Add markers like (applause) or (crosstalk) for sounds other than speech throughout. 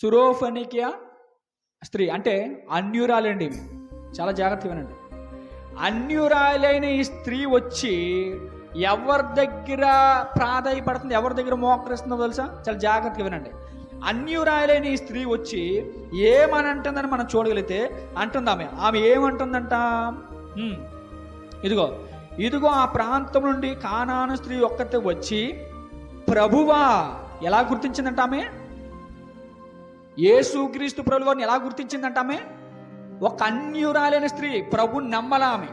సురోఫనికియా స్త్రీ అంటే అన్యురాలండి ఇవి చాలా జాగ్రత్త వినండి. అన్యురాలైన ఈ స్త్రీ వచ్చి ఎవరి దగ్గర ప్రాధాయపడుతుంది ఎవరి దగ్గర మోకరిస్తుందో తెలుసా? చాలా జాగ్రత్తగా వినండి. అన్యురాయలైన ఈ స్త్రీ వచ్చి ఏమని అంటుందని మనం చూడగలిగితే అంటుంది ఆమె ఆమె ఏమంటుందంట ఇదిగో ఇదిగో ఆ ప్రాంతం నుండి కానాను స్త్రీ ఒక్కతే వచ్చి ప్రభువా ఎలా గుర్తించిందంట ఆమె? యేసుక్రీస్తు ప్రభు వారిని ఎలా గుర్తించిందంట ఆమె ఒక అన్యురాలైన స్త్రీ ప్రభు నమ్మలామె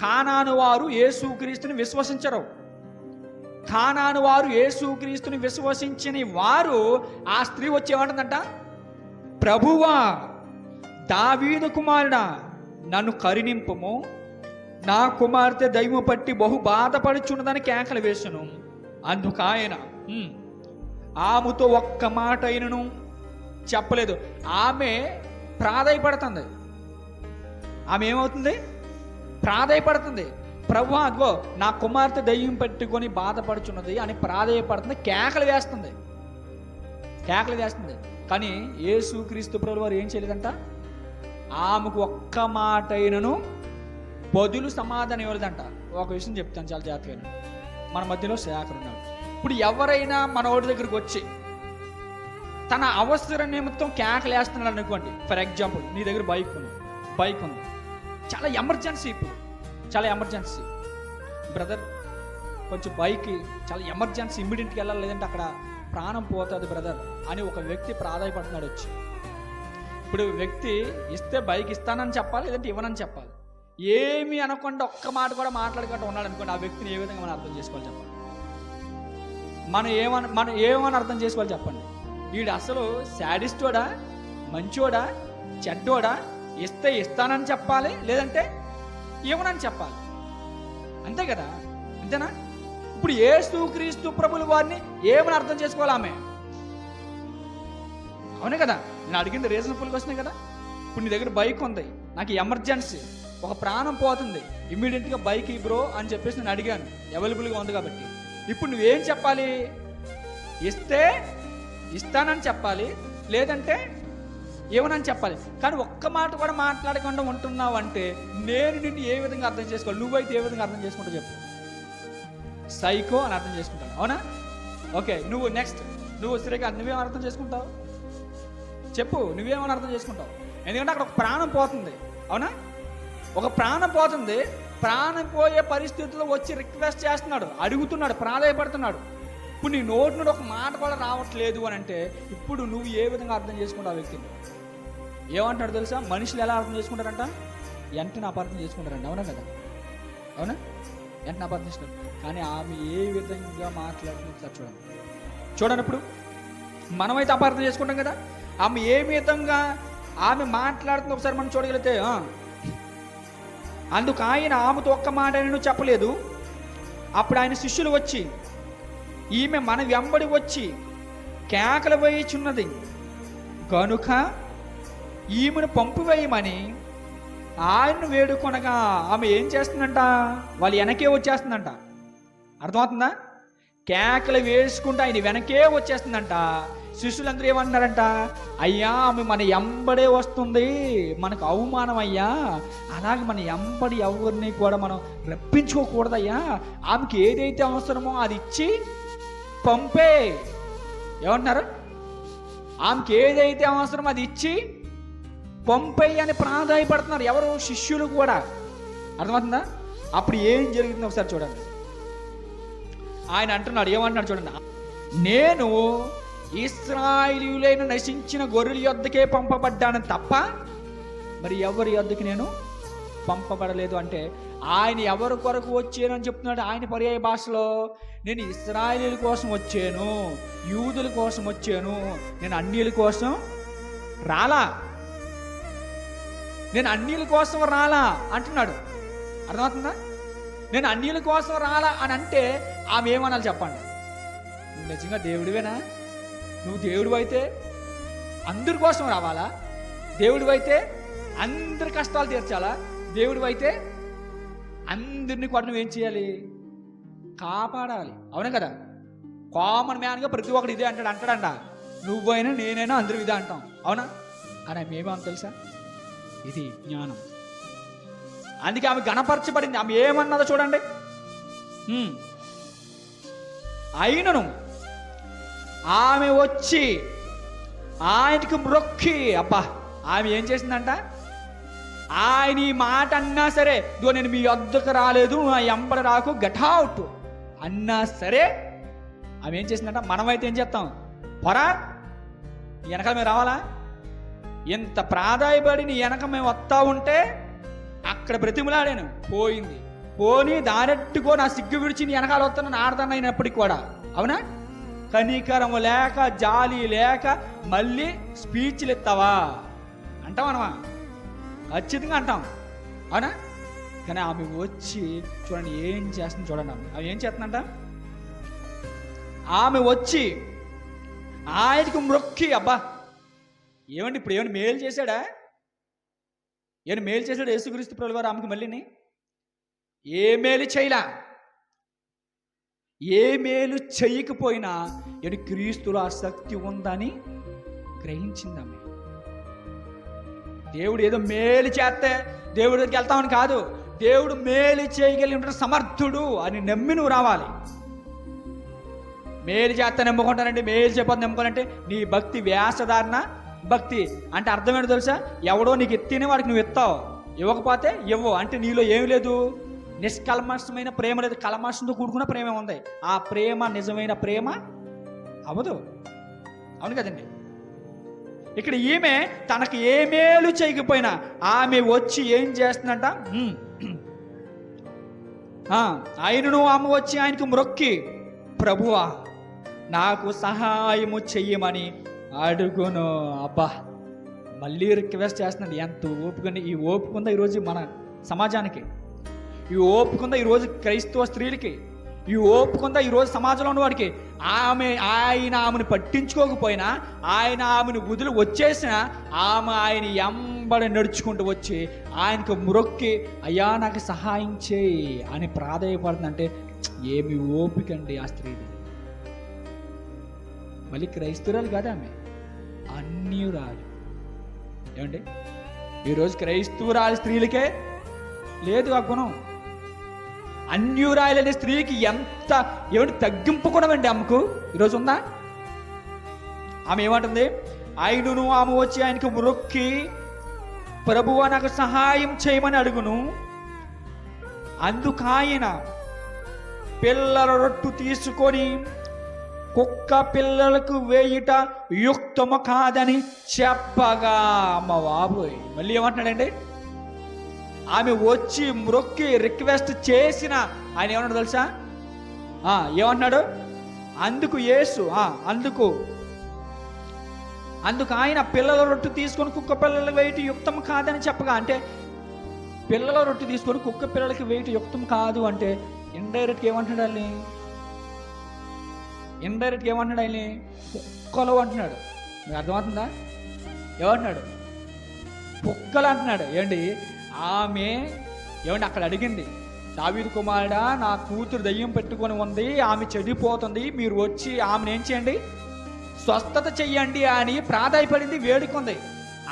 కానాను వారు యేసుక్రీస్తుని విశ్వసించరు. కానాను వారు యేసుక్రీస్తుని విశ్వసించని వారు ఆ స్త్రీ వచ్చి ఏమంటుందంట ప్రభువా దావీదు కుమారుడా నన్ను కరుణింపము. నా కుమార్తె దైవం పట్టి బహు బాధపడుచున్నదని కేకలు వేసును అందుకు ఆయన ఆమెతో ఒక్క మాట అయినను. చెప్పలేదు. ఆమె ప్రాధాయపడుతుంది. ఆమె ఏమవుతుంది? ప్రాధాయపడుతుంది. ప్రభు అదిగో నా కుమార్తె దయ్యం పెట్టుకొని బాధపడుచున్నది అని ప్రాధాయపడుతుంది కేకలు వేస్తుంది. కేకలు వేస్తుంది. కానీ యేసుక్రీస్తు ప్రభు వారు ఏం చేయలేదంట? ఆమెకు ఒక్క మాట అయినను బదులు సమాధానం ఇవ్వలేదంట. ఒక విషయం చెప్తాను చాలా జాగ్రత్తగా మన మధ్యలో శాఖలు ఉన్నాడు ఇప్పుడు ఎవరైనా మనోడి దగ్గరికి వచ్చి తన అవసర నిమిత్తం కేకలేస్తున్నాడు అనుకోండి. ఫర్ ఎగ్జాంపుల్ నీ దగ్గర బైక్ ఉంది. బైక్ ఉంది. చాలా ఎమర్జెన్సీ ఇప్పుడు. చాలా ఎమర్జెన్సీ బ్రదర్ కొంచెం బైక్ చాలా ఎమర్జెన్సీ ఇమ్మీడియట్గా వెళ్ళాలి లేదంటే అక్కడ ప్రాణం పోతుంది బ్రదర్ అని ఒక వ్యక్తి ప్రాధాయపడుతున్నాడు వచ్చి. ఇప్పుడు వ్యక్తి ఇస్తే బైక్ ఇస్తానని చెప్పాలి లేదంటే ఇవ్వనని చెప్పాలి. ఏమి అనకుండా ఒక్క మాట కూడా మాట్లాడకుండా ఉన్నాడు అనుకోండి ఆ వ్యక్తిని ఏ విధంగా మనం అర్థం చేసుకోవాలి చెప్పండి? మనం ఏమని మనం ఏమని అర్థం చేసుకోవాలి చెప్పండి? వీడు అసలు శాడిస్టోడా మంచోడా? చెడ్డోడా? ఇస్తే ఇస్తానని చెప్పాలి లేదంటే ఇవ్వనని చెప్పాలి. అంతే కదా? అంతేనా? ఇప్పుడు ఏసు క్రీస్తు ప్రభులు వారిని ఏమని అర్థం చేసుకోవాలి ఆమె? అవునే కదా? నేను అడిగింది రీజనబుల్గా వస్తున్నాయి కదా? ఇప్పుడు నీ దగ్గర బైక్ ఉంది నాకు ఎమర్జెన్సీ ఒక ప్రాణం పోతుంది ఇమ్మీడియట్గా బైక్ బ్రో అని చెప్పేసి నేను అడిగాను. అవైలబుల్గా ఉంది కాబట్టి. ఇప్పుడు నువ్వేం చెప్పాలి? ఇస్తే ఇస్తానని చెప్పాలి లేదంటే ఏమనని చెప్పాలి. కానీ ఒక్క మాట కూడా మాట్లాడకుండా ఉంటున్నావు అంటే నేను నిన్ను ఏ విధంగా అర్థం చేసుకోవాలి? నువ్వైతే ఏ విధంగా అర్థం చేసుకుంటా చెప్పు. సైకో అని అర్థం చేసుకుంటాను. అవునా? ఓకే నువ్వు నెక్స్ట్ నువ్వు సరిగా నువ్వేం అర్థం చేసుకుంటావు? చెప్పు నువ్వేమని అర్థం చేసుకుంటావు? ఎందుకంటే అక్కడ ఒక ప్రాణం పోతుంది. అవునా? ఒక ప్రాణం పోతుంది. ప్రాణం పోయే పరిస్థితుల్లో వచ్చి రిక్వెస్ట్ చేస్తున్నాడు. అడుగుతున్నాడు ప్రాధాయపడుతున్నాడు. ఇప్పుడు నీ నోటి నుండి ఒక మాట కూడా రావట్లేదు అని అంటే ఇప్పుడు నువ్వు ఏ విధంగా అర్థం చేసుకుంటావు వ్యక్తిని ఏమంటాడు తెలుసా? మనుషులు ఎలా అర్థం చేసుకుంటారంట? వెంటనే అపార్థం చేసుకుంటారంట. అవునా కదా? అవునా? వెంటనే అపార్థం చేసుకుంటారు. కానీ ఆమె ఏ విధంగా మాట్లాడుతుంది చూడండి. చూడండి ఇప్పుడు. మనమైతే అపార్థం చేసుకుంటాం కదా? ఆమె ఏ విధంగా ఆమె మాట్లాడుతుంది ఒకసారి మనం చూడగలిగితే అందుకు ఆయన ఆమెతో ఒక్క మాట నేను చెప్పలేదు. అప్పుడు ఆయన శిష్యులు వచ్చి ఈమె మన వెంబడి వచ్చి కేకలు వేయుచున్నది. కనుక ఈమెను పంపివేయమని ఆయన్ను వేడుకొనగా ఆమె ఏం చేస్తుందంట? వాళ్ళు వెనకే వచ్చేస్తుందంట. అర్థమవుతుందా? కేకలు వేసుకుంటూ ఆయన వెనకే వచ్చేస్తుందంట. శిష్యులందరూ ఏమన్నారంట అయ్యా ఆమె మన ఎంబడే వస్తుంది. మనకు అవమానం అయ్యా. అలాగే మన ఎంబడి ఎవరిని కూడా మనం రప్పించుకోకూడదయ్యా. ఆమెకి ఏదైతే అవసరమో అది ఇచ్చి పంపే. ఏమంటున్నారు? ఆమెకి ఏదైతే అవసరమో అది ఇచ్చి పంపేయి అని ప్రాధాయపడుతున్నారు ఎవరు? శిష్యులు కూడా. అర్థమవుతుందా? అప్పుడు ఏం జరుగుతుంది ఒకసారి చూడండి. ఆయన అంటున్నాడు ఏమంటున్నాడు చూడండి. నేను ఇస్రాయిలీలైన నశించిన గొర్రెల యొద్దకే పంపబడ్డాను తప్ప మరి ఎవరి యొద్దకి నేను పంపబడలేదు అంటే ఆయన ఎవరి కొరకు వచ్చానని చెప్తున్నాడు ఆయన పర్యాయ భాషలో? నేను ఇస్రాయలీల కోసం వచ్చాను యూదుల కోసం వచ్చాను నేను అన్యుల కోసం రాలా? నేను అన్యుల కోసం రాలా అంటున్నాడు. అర్థమవుతుందా? నేను అన్యుల కోసం రాలా అని అంటే ఆమె ఏమనాలి చెప్పండి? నువ్వు నిజంగా దేవుడివేనా? నువ్వు దేవుడు అయితే అందరి కోసం రావాలా? దేవుడు అయితే అందరి కష్టాలు తీర్చాలా? దేవుడు అయితే అందరినీ కూడా నువ్వేం చేయాలి? కాపాడాలి. అవునా కదా? కామన్ మ్యాన్గా ప్రతి ఒక్కడు ఇదే అంటాడు అంటాడంట. నువ్వైనా నేనైనా అందరూ ఇదే అంటాం. అవునా? అని మేమేమో తెలుసా? ఇది జ్ఞానం. అందుకే ఆమె గణపరచబడింది. ఆమె ఏమన్నదో చూడండి. అయినను ఆమె వచ్చి ఆయనకి మ్రొక్కి అబ్బా ఆమె ఏం చేసిందంట? ఆయన ఈ మాట అన్నా సరే ఇదిగో నేను మీ వద్దకు రాలేదు నా ఎంబడ రాకు గటావుట్ అన్నా సరే ఆమె ఏం చేసిందంట? మనమైతే ఏం చేస్తాం? పొరా వెనకాల మేము రావాలా? ఇంత ప్రాధాయపడి నీ వెనక మేము వస్తా ఉంటే అక్కడ బ్రతిమలాడాను. పోయింది. పోని దానెట్టుకో నా సిగ్గు విడిచి నీ వెనకాల వస్తాను ఆడతానైనప్పటికి కూడా. అవునా? కనికరము లేక జాలి లేక మళ్ళీ స్పీచ్లు ఇస్తావా? అంటావనమా ఖచ్చితంగా అంటాం. అవునా? కానీ ఆమె వచ్చి చూడండి ఏం చేస్తుంది చూడండి ఆమె. ఆమె ఏం చేస్తుందంట? ఆమె వచ్చి ఆయనకు మొక్కి అబ్బా ఏమండి ఇప్పుడు ఏమైనా మేలు చేశాడా? ఏమైనా మేలు చేశాడు యేసుక్రీస్తు ప్రభుల వారు ఆమెకు మళ్ళీని? ఏ మేలు చేయలా? ఏ మేలు చేయకపోయినా ఏడు క్రీస్తులో ఆసక్తి ఉందని గ్రహించింది దేవుడు ఏదో మేలు చేస్తే దేవుడి దగ్గరికి వెళ్తామని కాదు. దేవుడు మేలు చేయగలిగిన సమర్థుడు అని నమ్మి నువ్వు రావాలి. మేలు చేస్తే నమ్ముకుంటానండి మేలు చెప్పదు నమ్ముకోనంటే నీ భక్తి వ్యాసధారణ భక్తి అంటే అర్థమేంటో తెలుసా? ఎవడో నీకు ఎత్తినే వాడికి నువ్వు ఎత్తావు. ఇవ్వకపోతే ఇవ్వు. అంటే నీలో ఏం లేదు. నిష్కల్మషమైన ప్రేమ లేదు. కల్మషంతో కూడుకున్న ప్రేమ ఉంది. ఆ ప్రేమ నిజమైన ప్రేమ అవదు అవును కదండి? ఇక్కడ ఈమె తనకు ఏ మేలు చేయకపోయినా ఆమె వచ్చి ఏం చేస్తుందంట? ఆయనను ఆమె వచ్చి ఆయనకు మ్రొక్కి ప్రభువా నాకు సహాయము చెయ్యమని అడుగును అబ్బా. మళ్ళీ రిక్వెస్ట్ చేస్తున్నాడు. ఎంత ఓపుకుంది ఈ ఓపుకుందా ఈరోజు మన సమాజానికి? ఈ ఓపుకుందా ఈరోజు క్రైస్తవ స్త్రీలకి? ఈ ఓపిక ఈరోజు సమాజంలో ఉన్నవాడికి. ఆమె ఆయన ఆమెను పట్టించుకోకపోయినా ఆయన ఆమెను వదిలి వచ్చేసిన ఆమె ఆయన ఎంబడి నడుచుకుంటూ వచ్చి ఆయనకు మురొక్కి అయ్యా నాకు సహాయం చేయి అని ప్రాధాయపడుతుందంటే ఏమి ఓపిక అండి ఆ స్త్రీది. మళ్ళీ క్రైస్తవురాలు కాదా ఆమె. అన్యురాలు. ఏమండి? ఈరోజు క్రైస్తవురాలు స్త్రీలకే లేదు ఆ గుణం. అన్యురాయలనే స్త్రీకి ఎంత ఏమిటి తగ్గింపు కూడా అండి ఆమెకు? ఈరోజు ఉందా ఆమె ఏమంటుంది? ఆయనను ఆమె వచ్చి ఆయనకు మొక్కి ప్రభువా నాకు సహాయం చేయమని అడుగును. అందుకాయన పిల్లల రొట్టు తీసుకొని కుక్క పిల్లలకు వేయుట యుక్తము కాదని చెప్పగా. అమ్మ బాబోయ్ మళ్ళీ ఏమంటున్నాడండి? ఆమె వచ్చి మ్రొక్కి రిక్వెస్ట్ చేసిన ఆయన ఏమన్నాడు తెలుసా? ఆ, ఏమన్నాడు? అందుకు యేసు ఆ, అందుకు. అందుకు ఆయన పిల్లల రొట్టు తీసుకొని కుక్క పిల్లలకు వేయటం యుక్తం కాదని చెప్పగా అంటే పిల్లల రొట్టు తీసుకొని కుక్క పిల్లలకి వేయటం యుక్తం కాదు అంటే ఇండైరెక్ట్గా ఏమంటున్నాడు వాళ్ళని ఇండైరెక్ట్గా ఏమంటున్నాడు ఆయన్ని కుక్కలు అంటున్నాడు. మీకు అర్థమవుతుందా? ఏమంటున్నాడు? కుక్కలు అంటున్నాడు. ఏంటి? ఆమె ఏమంటే అక్కడ అడిగింది దావీదు కుమారుడా నా కూతురు దయ్యం పెట్టుకొని ఉంది ఆమె చెడిపోతుంది మీరు వచ్చి ఆమెను ఏం చేయండి? స్వస్థత చెయ్యండి అని ప్రాధాయపడింది వేడుకుంది.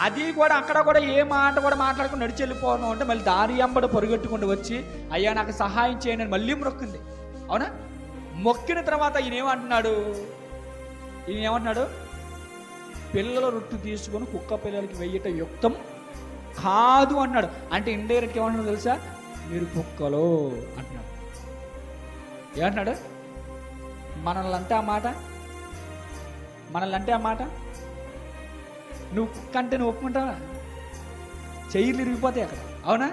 అది కూడా అక్కడ కూడా ఏ మాట కూడా మాట్లాడుకుని నడిచి వెళ్ళిపోవడం అంటే మళ్ళీ దారి అంబడి పొరుగట్టుకుంటూ వచ్చి అయ్యా నాకు సహాయం చేయండి అని మళ్ళీ మొక్కింది. అవునా? మొక్కిన తర్వాత ఈయన ఏమంటున్నాడు? ఈయన ఏమంటున్నాడు? పిల్లల రొట్టు తీసుకొని కుక్క పిల్లలకి వెయ్యట యుక్తం కాదు అన్నాడు. అంటే ఇండైరెక్ట్ ఏమంటున్నాడు తెలుసా? మీరు కుక్కలో అంటున్నాడు. ఏమంటున్నాడు? మనల్ని అంటే ఆ మాట? మనల్ని అంటే ఆ మాట? నువ్వు కుక్క అంటే నువ్వు ఒప్పుకుంటావా? చెయ్యిలు ఇరిగిపోతాయి అక్కడ. అవునా?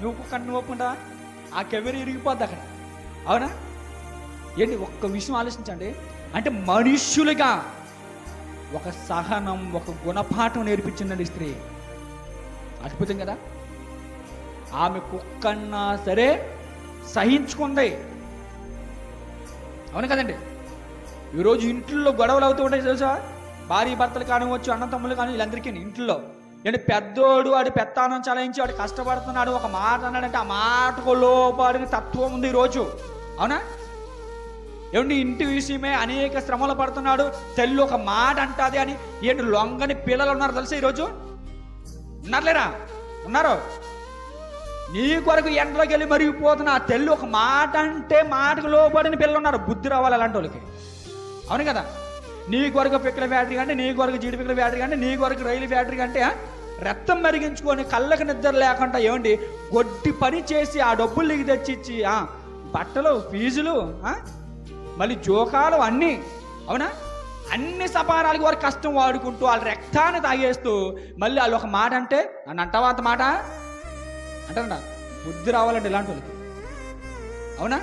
నువ్వు కుక్క అంటే నువ్వు ఒప్పుకుంటావా? ఆ కెమెరా ఇరిగిపోద్ది అక్కడ. అవునా? ఏంటి ఒక్క విషయం ఆలోచించండి. అంటే మనుష్యులుగా ఒక సహనం ఒక గుణపాఠం నేర్పించిందండి స్త్రీ. అద్భుతం కదా? ఆమె కుక్కన్నా సరే సహించుకుంది. అవును కదండి? ఈరోజు ఇంట్లో గొడవలు అవుతూ ఉంటాయి తెలుసా? భార్య భర్తలు కానివచ్చు అన్న తమ్ములు కానీ వీళ్ళందరికీ ఇంట్లో. ఏంటి పెద్దోడు వాడు పెత్తానం చలాయించి వాడు కష్టపడుతున్నాడు ఒక మాట అన్నాడంటే ఆ మాటకు లోపడిన తత్వం ఉంది ఈరోజు. అవునా? ఏమండి ఇంటి విషయమే అనేక శ్రమలు పడుతున్నాడు. తల్లి ఒక మాట అంటాది అని ఏంటి లొంగని పిల్లలు ఉన్నారు తెలుసా ఈరోజు? ఉన్నారులేరా? ఉన్నారు? నీ కొరకు ఎండలోకి వెళ్ళి మరిగిపోతున్న ఆ తెల్లు ఒక మాట అంటే మాటకు లోబడిన పిల్లలు ఉన్నారు బుద్ధి రావాలి అలాంటి వాళ్ళకి. అవును కదా? నీ కొరకు పిక్కల బ్యాటరీ కంటే నీ కొరకు జీడి పిక్కల బ్యాటరీ కంటే నీ కొరకు రైలు బ్యాటరీ కంటే రక్తం మరిగించుకొని కళ్ళకు నిద్ర లేకుండా ఏమండి? గొడ్డి పని చేసి ఆ డబ్బులు నీకు తెచ్చిచ్చి బట్టలు ఫీజులు మళ్ళీ జోకాలు అన్నీ. అవునా? అన్ని సపారాలకి వారు కష్టం వాడుకుంటూ వాళ్ళ రక్తాన్ని తాగేస్తూ మళ్ళీ వాళ్ళు ఒక మాట అంటే నన్ను అంటావా అంత మాట? అంటారా బుద్ధి రావాలంటే ఇలాంటి వాళ్ళకి? అవునా?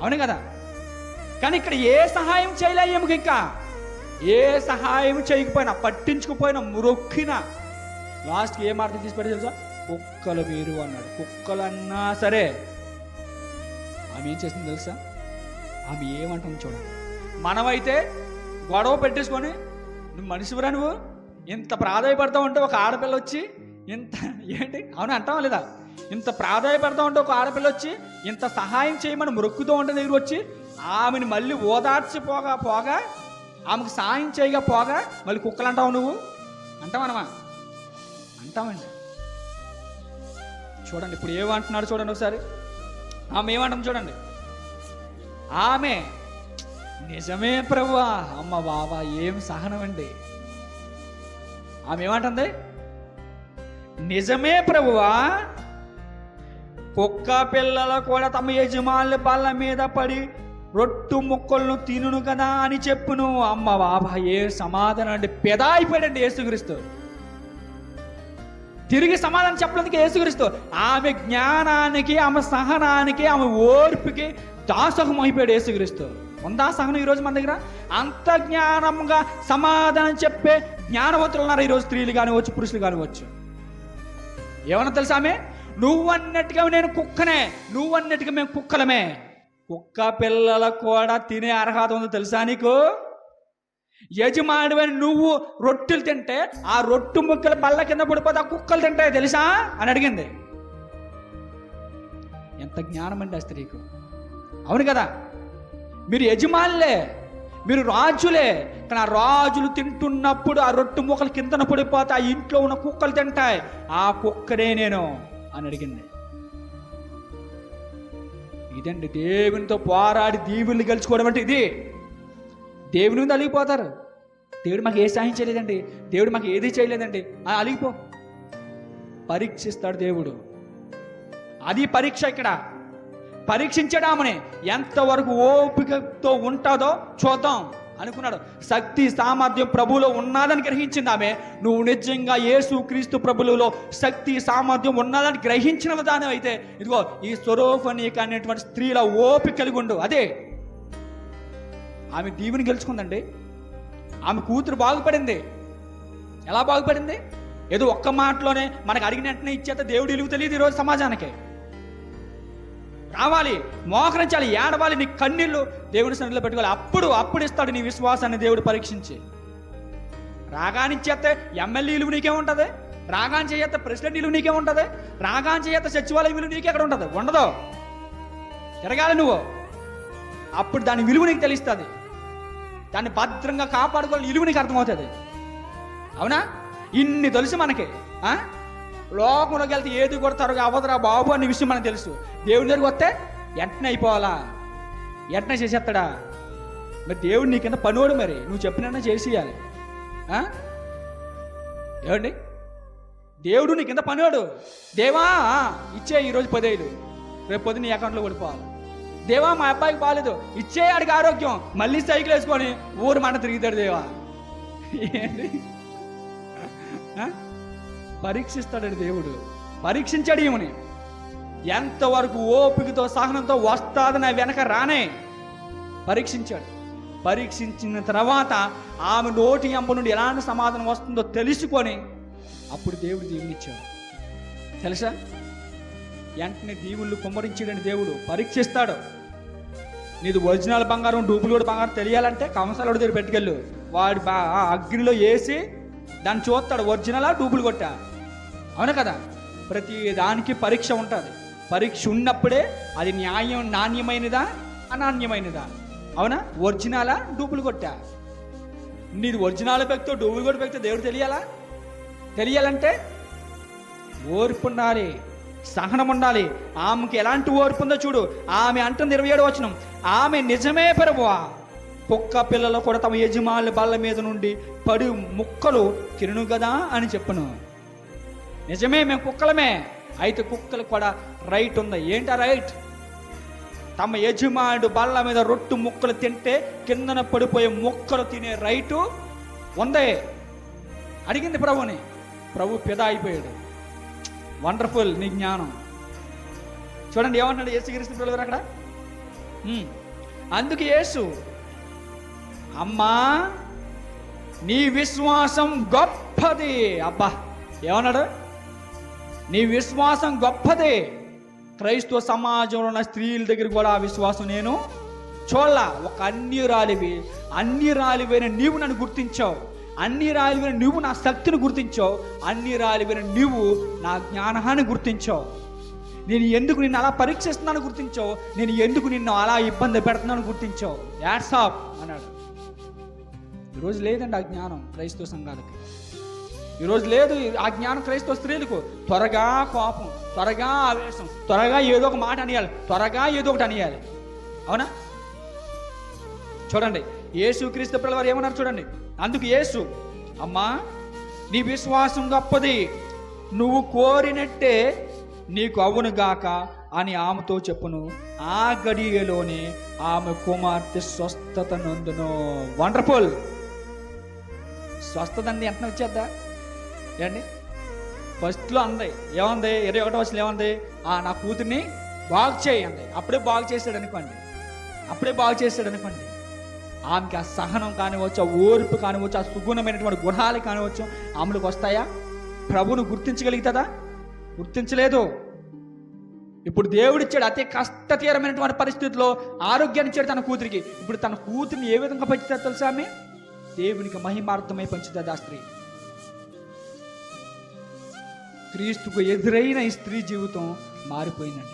అవును కదా? కానీ ఇక్కడ ఏ సహాయం చేయలేము ఇంకా? ఏ సహాయం చేయకపోయినా పట్టించుకుపోయినా మురొక్కినా లాస్ట్కి ఏ మాట తీసి పెడితే తెలుసా? కుక్కలు మీరు అన్నాడు. కుక్కలు అన్నా సరే. ఆమె ఏం చేసింది తెలుసా? ఆమె ఏమంటుంది చూడండి. మనమైతే గొడవ పెట్టేసుకొని నువ్వు మనిషివరా నువ్వు? ఇంత ప్రాధాయపడతావు ఉంటే ఒక ఆడపిల్ల వచ్చి ఇంత (laughs) ఏంటి? అవును అంటావా లేదా? ఇంత ప్రాధాయపడతా ఉంటే ఒక ఆడపిల్ల వచ్చి ఇంత సహాయం చేయమని మొక్కుతూ ఉంటే దగ్గర వచ్చి ఆమెను మళ్ళీ ఓదార్చి పోగా పోగా ఆమెకు సహాయం చేయగా పోగా మళ్ళీ కుక్కలు అంటావు నువ్వు అంటావనమా అంటామండి చూడండి ఇప్పుడు ఏమంటున్నాడు చూడండి ఒకసారి. ఆమె ఏమంటాం చూడండి? ఆమె నిజమే ప్రభువా అమ్మ బాబా ఏం సహనం అండి ఆమె ఏమంటుంది నిజమే ప్రభువా కుక్క పిల్లలు కూడా తమ యజమానుల బల్ల మీద పడి రొట్టు ముక్కలను తినును కదా అని చెప్పును. అమ్మ బాబా ఏ సమాధానం అండి? పెదాయిపోయాడండి యేసుక్రీస్తు. తిరిగి సమాధానం చెప్పడానికి యేసుక్రీస్తు. ఆమె జ్ఞానానికి ఆమె సహనానికి ఆమె ఓర్పుకి దాసహం అయిపోయాడు యేసుక్రీస్తు. ఉందా సహనం ఈరోజు మన దగ్గర? అంత జ్ఞానంగా సమాధానం చెప్పే జ్ఞానవంతులు ఉన్నారు ఈరోజు. స్త్రీలు కానివచ్చు పురుషులు కానివచ్చు ఏమన్నా తెలుసా ఆమె? నువ్వన్నట్టుగా నేను కుక్కనే. నువ్వన్నట్టుగా మేము కుక్కలమే. కుక్క పిల్లలకు కూడా తినే అర్హత ఉందో తెలుసా నీకు? యజమానివని నువ్వు రొట్టెలు తింటే ఆ రొట్టు ముక్కలు బల్ల కింద పడిపోతే ఆ కుక్కలు తింటాయి తెలుసా? అని అడిగింది. ఎంత జ్ఞానం అండి ఆ స్త్రీకు. అవును కదా? మీరు యజమానులే మీరు రాజులే. కానీ ఆ రాజులు తింటున్నప్పుడు ఆ రొట్టు ముక్కలు కిందన పడిపోతే ఆ ఇంట్లో ఉన్న కుక్కలు తింటాయి. ఆ కుక్కనే నేను అని అడిగింది. ఇదండి దేవునితో పోరాడి దీవుల్ని గెలుచుకోవడం అంటే ఇది. దేవుని ముందు అలిగిపోతారు. దేవుడు మాకు ఏ సాయం చేయలేదండి. దేవుడు మాకు ఏది చేయలేదండి. ఆ, అలిగిపో. పరీక్షిస్తాడు దేవుడు. అది పరీక్ష ఇక్కడ. పరీక్షించడామని ఎంతవరకు ఓపికతో ఉంటుందో చూద్దాం అనుకున్నాడు. శక్తి సామర్థ్యం ప్రభులో ఉన్నదని గ్రహించింది ఆమె. నువ్వు నిజంగా యేసు క్రీస్తు ప్రభులలో శక్తి సామర్థ్యం ఉన్నదని గ్రహించిన విధానం అయితే ఇదిగో ఈ స్వరూపనీక అనేటువంటి స్త్రీల ఓపిక కలిగి ఉండు. అదే. ఆమె దీవుని గెలుచుకుందండి. ఆమె కూతురు బాగుపడింది. ఎలా బాగుపడింది? ఏదో ఒక్క మాటలోనే మనకు అడిగిన వెంటనే ఇచ్చేత దేవుడు ఇలుగు తెలియదు ఈరోజు సమాజానికి. రావాలి మోకరించాలి ఏడవాలి నీ కన్నీళ్ళు దేవుడి సన్నిధిలో పెట్టుకోవాలి. అప్పుడు అప్పుడు ఇస్తాడు నీ విశ్వాసాన్ని దేవుడు పరీక్షించి. రాగాని చేస్తే ఎమ్మెల్యే విలువ నీకే ఉంటుంది రాగాని చేస్తే ప్రెసిడెంట్ విలువ నీకే ఉంటుంది రాగాని చేస్తే సచివాలయం విలువ నీకే ఎక్కడ ఉంటుంది ఉండదు. తిరగాలి నువ్వు. అప్పుడు దాని విలువ నీకు తెలుస్తుంది. దాన్ని భద్రంగా కాపాడుకోవాలి విలువ నీకు అర్థమవుతుంది. అవునా? ఇన్ని తెలుసు మనకి ఆ? లోకంలోకి వెళ్తే ఏది కొడతారు అవ్వదురా బాబు అనే విషయం మనకు తెలుసు. దేవుని దగ్గరికి వస్తే వెంటనే అయిపోవాలా? వెంటనే చేసేస్తాడా? మరి దేవుడు నీ కింద పనివాడు మరి. నువ్వు చెప్పినన్నా చేసేయాలి. ఏమండి? దేవుడు నీ కింద పనివాడు. దేవా ఇచ్చే ఈరోజు పదేళ్ళు. రేపు పొద్దున్న నీ అకౌంట్లో పడిపోవాలి. దేవా మా అబ్బాయికి బాగాలేదు ఇచ్చే ఆడికి ఆరోగ్యం. మళ్ళీ సైకిల్ వేసుకొని ఊరు మంట తిరుగుతాడు దేవా. ఏంటి? పరీక్షిస్తాడని దేవుడు. పరీక్షించాడు ఈమెని. ఎంతవరకు ఓపికతో సహనంతో వస్తాదని వెనక రానే. పరీక్షించాడు. పరీక్షించిన తర్వాత ఆమె నోటి ఎంప నుండి ఎలాంటి సమాధానం వస్తుందో తెలుసుకొని అప్పుడు దేవుడు దీవునిచ్చాడు తెలుసా? వెంటనే దీవుళ్ళు కుమ్మరించాడని దేవుడు పరీక్షిస్తాడు. నీది ఒరిజినల్ బంగారం డూప్లికేట్ బంగారం తెలియాలంటే కంసాలుడి దగ్గర పెట్టుకెళ్ళు. వాడు బా అగ్నిలో వేసి దాన్ని చూస్తాడు. ఒరిజినలా డూపులు కొట్టా అవును కదా? ప్రతి దానికి పరీక్ష ఉంటుంది. పరీక్ష ఉన్నప్పుడే అది న్యాయం నాణ్యమైనదా? అనాణ్యమైనదా? అవునా? ఒరిజినాలా డూపులు కొట్టా? నీది ఒరిజినల్ వ్యక్తితో డూపులు కొట్టి వ్యక్తితో దేవుడు తెలియాలా? తెలియాలంటే ఓర్పు ఉండాలి సహనం ఉండాలి. ఆమెకి ఎలాంటి ఓర్పు ఉందో చూడు. ఆమె అంటుంది ఇరవై ఏడు వచనం. ఆమె నిజమే ప్రభువా. కుక్క పిల్లలు కూడా తమ యజమానుల బల్ల మీద నుండి పడి ముక్కలు తినను కదా అని చెప్పను. నిజమే మేము కుక్కలమే. అయితే కుక్కలు కూడా రైట్ ఉంది. ఏంటా రైట్ తమ యజమానుడు బల్ల మీద రొట్టు ముక్కలు తింటే కిందన పడిపోయే ముక్కలు తినే రైటు ఉందే. అడిగింది ప్రభుని ప్రభు పిద అయిపోయాడు. వండర్ఫుల్ నీ జ్ఞానం. చూడండి ఏమన్నాడు యేసు పిల్లలు అక్కడ? అందుకు యేసు అమ్మా నీ విశ్వాసం గొప్పది. అబ్బా ఏమన్నాడు? నీ విశ్వాసం గొప్పదే. క్రైస్తవ సమాజంలో ఉన్న స్త్రీల దగ్గర కూడా ఆ విశ్వాసం నేను చూడాల. ఒక అన్ని రాలివి అన్ని రాలివైన నీవు నన్ను గుర్తించావు. అన్ని రాలివైన నువ్వు నా శక్తిని గుర్తించావు. అన్ని రాలివైన నువ్వు నా జ్ఞానాన్ని గుర్తించావు. నేను ఎందుకు నిన్ను అలా పరీక్షిస్తున్నాను గుర్తించావు? నేను ఎందుకు నిన్ను అలా ఇబ్బంది పెడుతున్నాను గుర్తించావు? యాట్సాప్ అన్నాడు. ఈరోజు లేదండి ఆ జ్ఞానం క్రైస్తవ సంఘాలకి. ఈరోజు లేదు ఆ జ్ఞానం క్రైస్తవ స్త్రీలకు. త్వరగా కోపం త్వరగా ఆవేశం త్వరగా ఏదో ఒక మాట అనియాలి త్వరగా ఏదో ఒకటి అనియాలి. అవునా? చూడండి యేసు క్రీస్తు పిల్లల వారు ఏమన్నారు చూడండి? అందుకు యేసు అమ్మా నీ విశ్వాసం గొప్పది. నువ్వు కోరినట్టే నీకు అవును గాక అని ఆమెతో చెప్పును. ఆ గడియలోనే ఆమె కుమార్తె స్వస్థత నందును. వండర్ఫుల్. స్వస్థత అండి ఎంత వచ్చేద్దా? ఏండి ఫస్ట్లో అంది ఏమంది? ఇరవై ఒకటో వచ్చిన ఏమంది? ఆ నా కూతుర్ని బాగు చేయండి అప్పుడే బాగు చేశాడు అనుకోండి. అప్పుడే బాగు చేశాడు అనుకోండి. ఆమెకి ఆ సహనం కానివచ్చు ఆ ఓర్పు కానివచ్చు ఆ సుగుణమైనటువంటి గుణాలు కానివచ్చు ఆమెలకు వస్తాయా? ప్రభును గుర్తించగలుగుతుందా? గుర్తించలేదు. ఇప్పుడు దేవుడిచ్చాడు అతి కష్టతీరమైనటువంటి పరిస్థితుల్లో ఆరోగ్యాన్ని ఇచ్చాడు తన కూతురికి. ఇప్పుడు తన కూతురిని ఏ విధంగా పంచుతారు తెలుసా ఆమె? దేవునికి మహిమార్థమై పంచుతుంది ఆ స్త్రీ. క్రీస్తుకు ఎదురైన ఈ స్త్రీ జీవితం మారిపోయిందండి.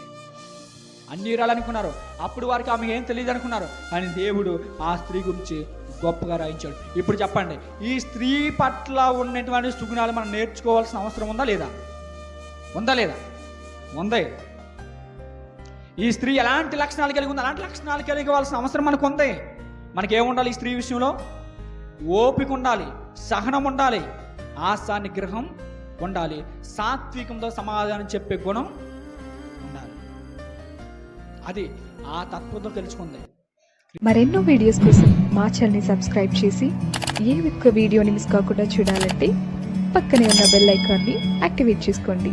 అన్ని అనుకున్నారు. అప్పుడు వారికి ఆమె ఏం తెలియదు అనుకున్నారు. కానీ దేవుడు ఆ స్త్రీ గురించి గొప్పగా రాయించాడు. ఇప్పుడు చెప్పండి ఈ స్త్రీ పట్ల ఉన్నటువంటి సుగుణాలు మనం నేర్చుకోవాల్సిన అవసరం ఉందా లేదా? ఉందా లేదా? ఉందే. ఈ స్త్రీ ఎలాంటి లక్షణాలు కలిగి ఉంది అలాంటి లక్షణాలు కలిగవలసిన అవసరం మనకు ఉంది. మనకేముండాలి ఈ స్త్రీ విషయంలో? ఓపిక ఉండాలి సహనం ఉండాలి. ఆశా నిగ్రహం ఉండాలి. సాత్వికంతో సమాధానం చెప్పే గుణం ఉండాలి. అది ఆ తత్వంతో తెలుసుకుంది. మరెన్నో వీడియోస్ కోసం మా ఛానల్ని సబ్స్క్రైబ్ చేసి ఏ ఒక్క వీడియోని మిస్ కాకుండా చూడాలంటే పక్కనే ఉన్న బెల్ ఐకాన్ని యాక్టివేట్ చేసుకోండి.